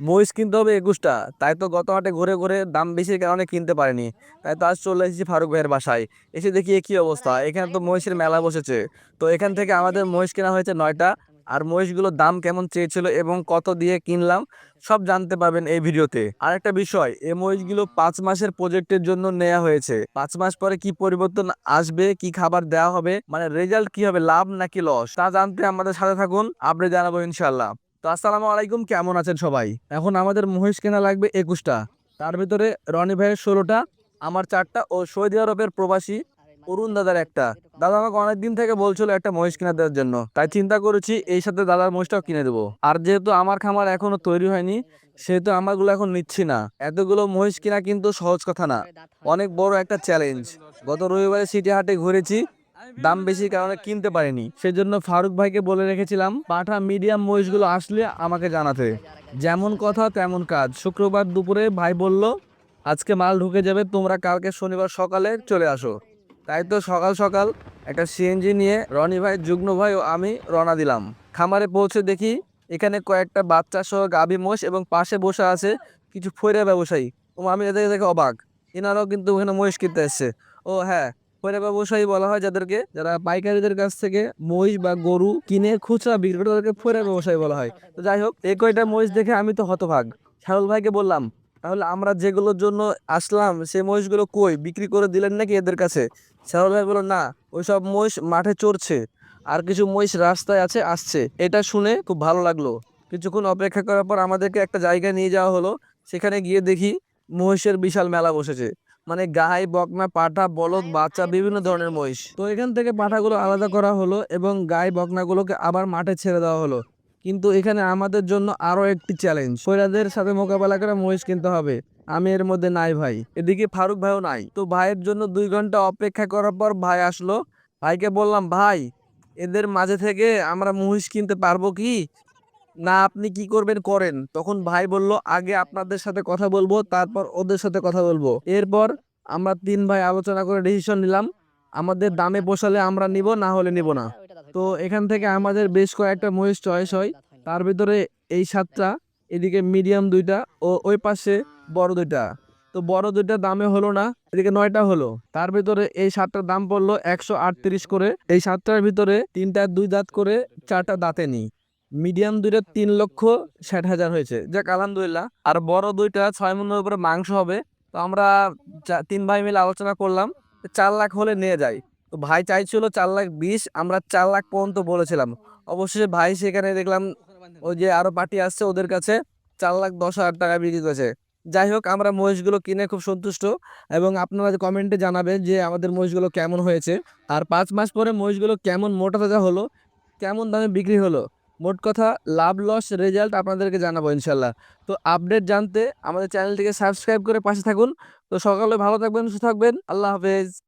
মহিষ কিনতে হবে একুশটা। তাই তো গত হাটে ঘুরে ঘুরে দাম বেশির কারণে কিনতে পারিনি। তাই তো আজ চলে এসেছি ফারুক ভাইয়ের বাসায়। এসে দেখি কি অবস্থা। এখানে তো মহিষের মেলা বসেছে। তো এখান থেকে আমাদের মহিষ কেনা হয়েছে নয়টা। আর মহিষগুলোর দাম কেমন চেয়েছিল এবং কত দিয়ে কিনলাম, সব জানতে পারবেন এই ভিডিওতে। আর একটা বিষয় এই মহিষগুলো পাঁচ মাসের প্রজেক্টের জন্য নেওয়া হয়েছে। পাঁচ মাস পরে কি পরিবর্তন আসবে, কি খাবার দেওয়া হবে মানে রেজাল্ট কি হবে, লাভ নাকি লস তা জানতে আমাদের সাথে থাকুন। আপনি জানাব ইনশাল্লাহ তো আসসালামু আলাইকুম, কেমন আছেন সবাই? এখন আমাদের মহিষ কেনা লাগবে একুশটা। তার ভিতরে রনি ভাইয়ের ষোলোটা, আমার চারটা ও সৌদি আরবের প্রবাসী অরুণ দাদার একটা। দাদা আমাকে অনেকদিন থেকে বলছিল একটা মহিষ কিনে দেওয়ার জন্য। তাই চিন্তা করেছি, এই সাথে দাদার মহিষটাও কিনে দেবো। আর যেহেতু আমার খামার এখনও তৈরি হয়নি, সেহেতু আমারগুলো এখন নিচ্ছি না। এতগুলো মহিষ কিনা কিন্তু সহজ কথা না। অনেক বড় একটা চ্যালেঞ্জ গত রবিবারে সিটি হাটে ঘুরেছি দাম বেশি কারণে কিনতে পারিনি। সেজন্য ফারুক ভাইকে বলে রেখেছিলাম, পাঠা মিডিয়াম মহিষগুলো আসলে আমাকে জানাতে। যেমন কথা, তেমন কাজ। শুক্রবার দুপুরে ভাই বলল, আজকে মাল ঢুকে যাবে, তোমরা কালকে শনিবার সকালে চলে আসো। তাই তো সকাল সকাল একটা সিএনজি নিয়ে রনি ভাই, যুগ্ন ভাই ও আমি রওনা দিলাম। খামারে পৌঁছে দেখি এখানে কয়েকটা বাচ্চা সহ গাভী মোষ এবং পাশে বসে আছে কিছু ফৈরা ব্যবসায়ী। ও আমি এদের দেখে অবাক। এনারাও কিন্তু ওখানে মহিষ কিনতে এসছে। ও হ্যাঁ ফৈরা ব্যবসায়ী বলা হয় যাদেরকে, যারা পাইকারিদের কাছ থেকে মহিষ বা গরু কিনে খুচরা বিক্রি করে তাদেরকে ফৈরা ব্যবসায়ী বলা হয়। তো যাই হোক, এই কয়টা মহিষ দেখে আমি তো হতভাগ। শাহুল ভাইকে বললাম, তাহলে আমরা যেগুলোর জন্য আসলাম, সেই মহিষগুলো কই? বিক্রি করে দিলেন নাকি এদের কাছে? শাহুল ভাই বলল, না, ওইসব মহিষ মাঠে চড়ছে, আর কিছু মহিষ রাস্তায় আছে, আসছে। এটা শুনে খুব ভালো লাগল। কিছুক্ষণ অপেক্ষা করার পর আমাদেরকে একটা জায়গায় নিয়ে যাওয়া হলো। সেখানে গিয়ে দেখি মহিষের বিশাল মেলা বসেছে। মানে গাই বকনা পাঠা বলদ বাচ্চা বিভিন্ন ধরনের মহিষ। তো এখান থেকে পাঠাগুলো আলাদা করা হলো এবং গাই বকনাগুলোকে আবার মাঠে ছেড়ে দেওয়া হলো। কিন্তু এখানে আমাদের জন্য আরও একটি চ্যালেঞ্জ কইরাদের সাথে মোকাবেলা করে মহিষ কিনতে হবে। আমি এর মধ্যে নাই ভাই। এদিকে ফারুক ভাইও নাই। তো ভাইয়ের জন্য দুই ঘণ্টা অপেক্ষা করার পর ভাই আসলো। ভাইকে বললাম ভাই এদের মাঝে থেকে আমরা মহিষ কিনতে পারব কি? না, আপনি কি করবেন? করেন। তখন ভাই বলল, আগে আপনাদের সাথে কথা বলব, তারপর ওদের সাথে কথা বলব। এরপর আমরা তিন ভাই আলোচনা করে ডিসিশন নিলাম। আমাদের দামে বসালে আমরা নিব, না হলে নিব না। তো এখান থেকে আমাদের বেশ কয়েকটা মহিষ চয়েস হয়। তার ভিতরে এই সাতটা, এদিকে মিডিয়াম দুইটা ও ওই পাশে বড় দুইটা। তো বড় দুইটা দামে হলো না, এদিকে নয়টা হলো। তার ভিতরে এই সাতটার দাম পড়ল একশো আটত্রিশ করে। এই সাতটার ভিতরে তিনটা দুই দাঁত করে, চারটা দাঁতে নি মিডিয়াম দুইটা তিন লক্ষ ষাট হাজার হয়েছে। যাক, আলহামদুলিল্লাহ। আর বড় দুইটা ছয় মনের উপরে মাংস হবে। তো আমরা তিন ভাই মিলে আলোচনা করলাম। চার লাখ হলে নিয়ে যাই। তো ভাই চাইছিল চার লাখ বিশ, আমরা চার লাখ পর্যন্ত বলেছিলাম। অবশেষে ভাই সেখানে দেখলাম ওই যে আরও পার্টি আসছে ওদের কাছে। চার লাখ দশ হাজার টাকা বিক্রি করেছে। যাই হোক, আমরা মহিষগুলো কিনে খুব সন্তুষ্ট। এবং আপনারা কমেন্টে জানাবেন যে আমাদের মহিষগুলো কেমন হয়েছে। আর পাঁচ মাস পরে মহিষগুলো কেমন মোটা তাজা হলো, কেমন দামে বিক্রি হলো। মোট কথা লাভ লস রেজাল্ট আপনাদেরকে জানাব ইনশাল্লাহ তো আপডেট জানতে আমাদের চ্যানেলটিকে সাবস্ক্রাইব করে পাশে থাকুন। তো সকালে ভালো থাকবেন, সুস্থ থাকবেন। আল্লাহ হাফেজ।